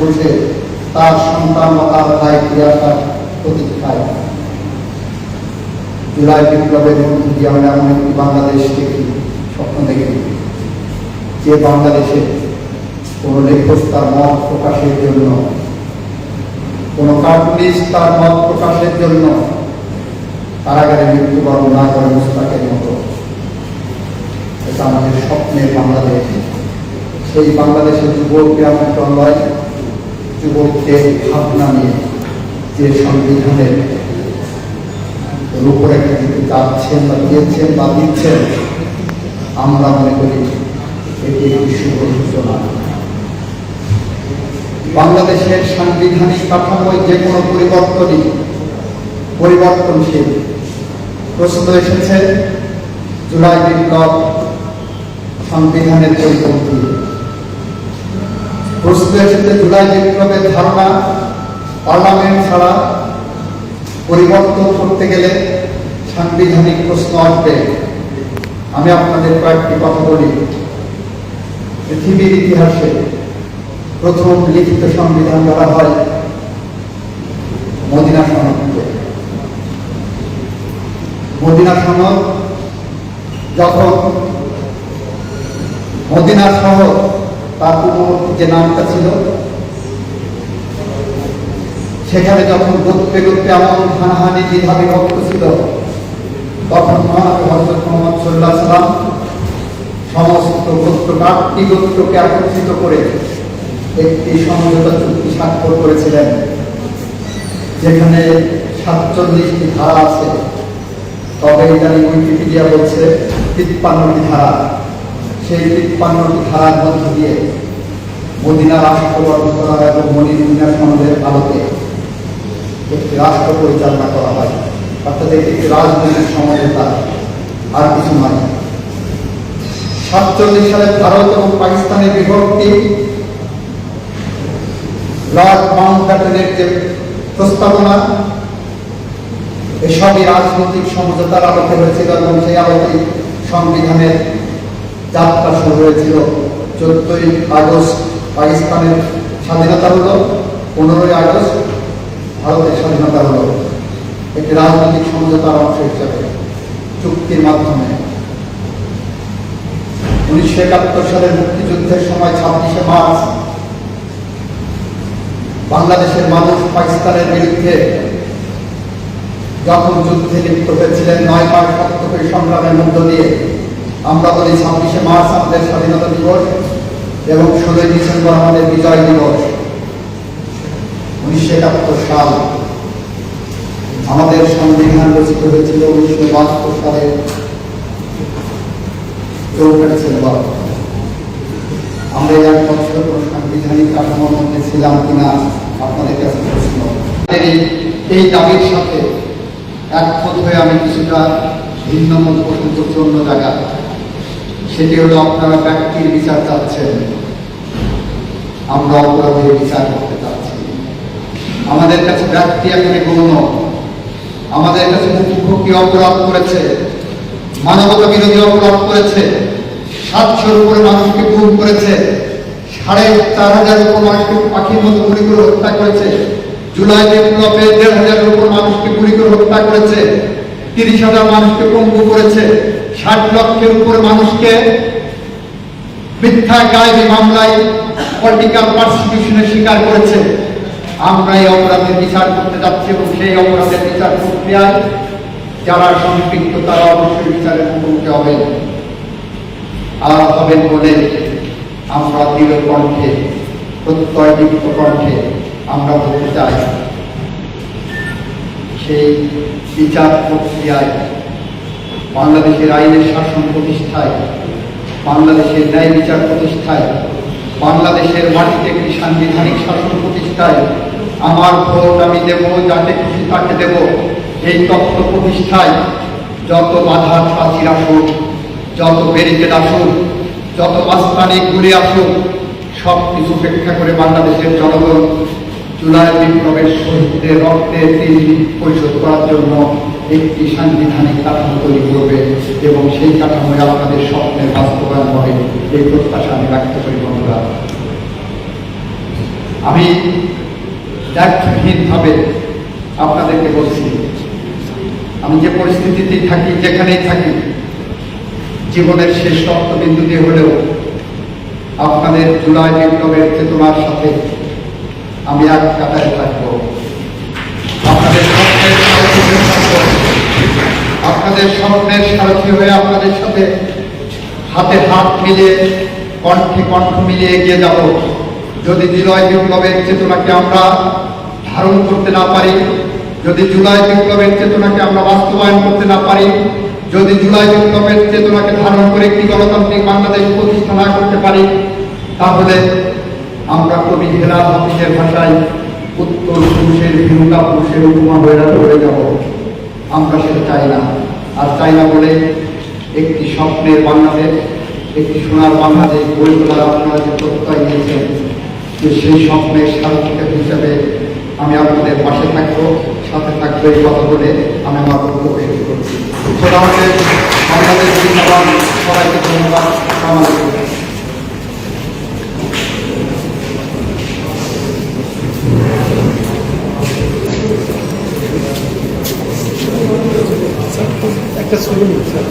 বসে তার সন্তান ভাই ফিরে আসার প্রতীক্ষায় জুলাই বিপ্লবের দিয়ে আমরা এমন একটি বাংলাদেশ দেখি, স্বপ্ন দেখি। যে বাংলাদেশে কোনো লেখক তার মত প্রকাশের জন্য, কোনো কার্টুনিস্ট তার মত প্রকাশের জন্য কারাগারে মৃত্যুবরণ না করে মুস্তাকের মতো। এটা আমাদের স্বপ্নের বাংলাদেশ। সেই বাংলাদেশের যুবক গ্রামাঞ্চল নয় যুবকদের ভাবনা নিয়ে যে সংবিধানের রূপরেখা দিতে যাচ্ছেন বা দিয়েছেন বা দিচ্ছেন, আমরা মনে করি এটি একটি শুভ সূচনা। বাংলাদেশের সাংবিধানিক কাঠামোয় যে কোনো পরিবর্তনই পরিবর্তনশীল। প্রশ্ন এসেছে, জুলাই বিপ্লব সংবিধানের পরিপন্থী এসেছে জুলাই বিপ্লবের ধারণা, পার্লামেন্ট ছাড়া পরিবর্তন করতে গেলে সাংবিধানিক প্রশ্ন আসবে। আমি আপনাদের কয়েকটি কথা বলি। পৃথিবীর ইতিহাসে প্রথম লিখিত সংবিধান করা হয় মদিনা সনদকে মদিনা সনদ যখন মদিনা শহর তার পূর্ববর্তী যে নামটা ছিল, সেখানে যখন গোত্রে গোত্রে এমন হানাহানি দ্বিধা বিভক্ত ছিল, তখন হজরত মোহাম্মদ সাল্লাহ সাল্লাম সমস্ত গোত্র আটটি গোত্রকে একত্রিত করে একটি সমঝোতা চুক্তি স্বাক্ষর করেছিলেন, যেখানে সাতচল্লিশটি ধারা আছে। তবে ইদানিং উইকিপিডিয়া বলছে তিপ্পান্নটি ধারা। সেই তিপ্পান্নটি ধারার মধ্য দিয়ে মদিনা রাষ্ট্র এবং মদিনা সনদের আলোকে একটি রাষ্ট্র পরিচালনা করা হয়। অর্থাৎ একটি রাজনৈতিক সমঝোতা আর কিছু নয়। সাতচল্লিশ সালে ভারত এবং পাকিস্তানের বিভক্তি লর্ড মাউন্টব্যাটেনের যে প্রস্তাবনা, এসবই রাজনৈতিক সমঝোতার আলোকে হয়েছিল এবং সেই আলোকে সংবিধানের যাত্রা শুরু হয়েছিল চোদ্দই আগস্ট পাকিস্তানের স্বাধীনতা হলো, পনেরোই আগস্ট ভারতের স্বাধীনতা হলো। একটি রাজনৈতিক সমঝোতার অংশ হিসাবে চুক্তির মাধ্যমে। উনিশশো একাত্তর সালের মুক্তিযুদ্ধের সময় ছাব্বিশে মার্চ বাংলাদেশের মানুষ পাকিস্তানের বিরুদ্ধে যখন যুদ্ধে লিপ্ত হয়েছিলেন, নয় মাস সংগ্রামের মধ্য দিয়ে আমরা বলি ছাব্বিশে মার্চ আমাদের স্বাধীনতা দিবস এবং ষোলোই ডিসেম্বর আমাদের বিজয় দিবস। উনিশশো একাত্তর সাল আমাদের সংবিধান রচিত হয়েছিল উনিশশো বাহাত্তর সালে। আমরা এক বছর সাংবিধানিক কাঠামোর মধ্যে ছিলাম কিনা আপনাদের কাছে প্রশ্ন। এই দাবির সাথে একমত হয়ে আমি কিছুটা ভিন্ন মত পোষণ অন্য জায়গা সেটি হলো আপনারা ব্যক্তির বিচার চাচ্ছেন। আমরা অপরাধের বিচার করতে চাচ্ছি। আমাদের কাছে ব্যক্তি এখানে গৌণ। আমাদের কাছে মুখ্যমন্ত্রী অপরাধ করেছে। মানবতা বিরোধী অপরাধ করেছে। সাতশোর উপরে মানুষকে খুন করেছে। সাড়ে চার হাজার উপর মানুষকে পাখির মতো গুলি করে হত্যা করেছে। জুলাই বিপ্লবে দেড় হাজারের উপর মানুষকে গুলি করে হত্যা করেছে। তিরিশ হাজার মানুষকে পঙ্গু করেছে। ষাট লক্ষের উপরে মানুষকে মিথ্যা গায়েবী মামলায় পলিটিক্যাল পার্সিকিউশনের শিকার করেছে। আমরা এই অপরাধের বিচার করতে যাচ্ছি এবং সেই অপরাধের বিচার প্রক্রিয়ায় যারা সম্পৃক্ত, তারা অবশ্যই বিচারের মুখোমুখি হবেন আর হবেন বলে আমরা দৃঢ় কণ্ঠে প্রত্যয়যুক্ত কণ্ঠে আমরা বলতে চাই, সেই বিচার প্রক্রিয়ায় বাংলাদেশের আইনের শাসন প্রতিষ্ঠায়, বাংলাদেশের ন্যায় বিচার প্রতিষ্ঠায়, বাংলাদেশের মাটিতে একটি সাংবিধানিক শাসন প্রতিষ্ঠায়, আমার ভোট আমি দেব যাকে খুশি তাকে দেব, এই তত্ত্ব প্রতিষ্ঠায় যত বাধা প্রাচীর আসুক, যত ব্যারিকেড আসুক, যত মাস্তানি ঘুরে আসুক সব কিছু উপেক্ষা করে বাংলাদেশের জনগণ জুলাই বিপ্লবের শহীদদের রক্তের ঋণ পরিশোধ করার জন্য একটি সাংবিধানিক কাঠামো তৈরি করবে এবং সেই কাঠামোয় আপনাদের স্বপ্নের বাস্তবায়ন হবে। এই প্রত্যাশা আমি ব্যক্ত করি, বন্ধুরা। আমি দায়িত্বহীনভাবে আপনাদেরকে বলছি, আমি যে পরিস্থিতিতে থাকি, যেখানেই থাকি, জীবনের শেষ রক্তবিন্দু দিয়ে হলেও আপনাদের জুলাই বিপ্লবের চেতনার সাথে আমি এক কাতারে থাকব। স্বপ্নের হয়ে আপনাদের সাথে হাতে হাত মিলিয়ে কণ্ঠে কণ্ঠ মিলিয়ে এগিয়ে যাব। যদি জুলাই বিপ্লবের চেতনাকে আমরা ধারণ করতে না পারি, যদি জুলাই বিপ্লবের চেতনাকে আমরা বাস্তবায়ন করতে না পারি, যদি জুলাই বিপ্লবের চেতনাকে ধারণ করে একটি গণতান্ত্রিক বাংলাদেশ প্রতিষ্ঠা না করতে পারি, তাহলে আমরা কবি হেলাল হাফিজের ভাষায় উত্তর পুরুষের ভিন্নতা পুরুষের উপমা হয়ে যাব। আমরা সেটা চাই না। আর তাই না বলে একটি স্বপ্নের বাংলাদেশ একটি সোনার বাংলাদেশ গড়ে তোলার আপনারা যে প্রত্যয় নিয়েছেন যে সেই স্বপ্নের সার্থক হিসাবে আমি আপনাদের পাশে থাকব সাথে থাকব এই কথা বলে আমি আমার বক্তব্য শেষ করছি হাফেজ, বাংলাদেশ সবাইকে ধন্যবাদ আলাইকুম। একটা ছবি নিন স্যার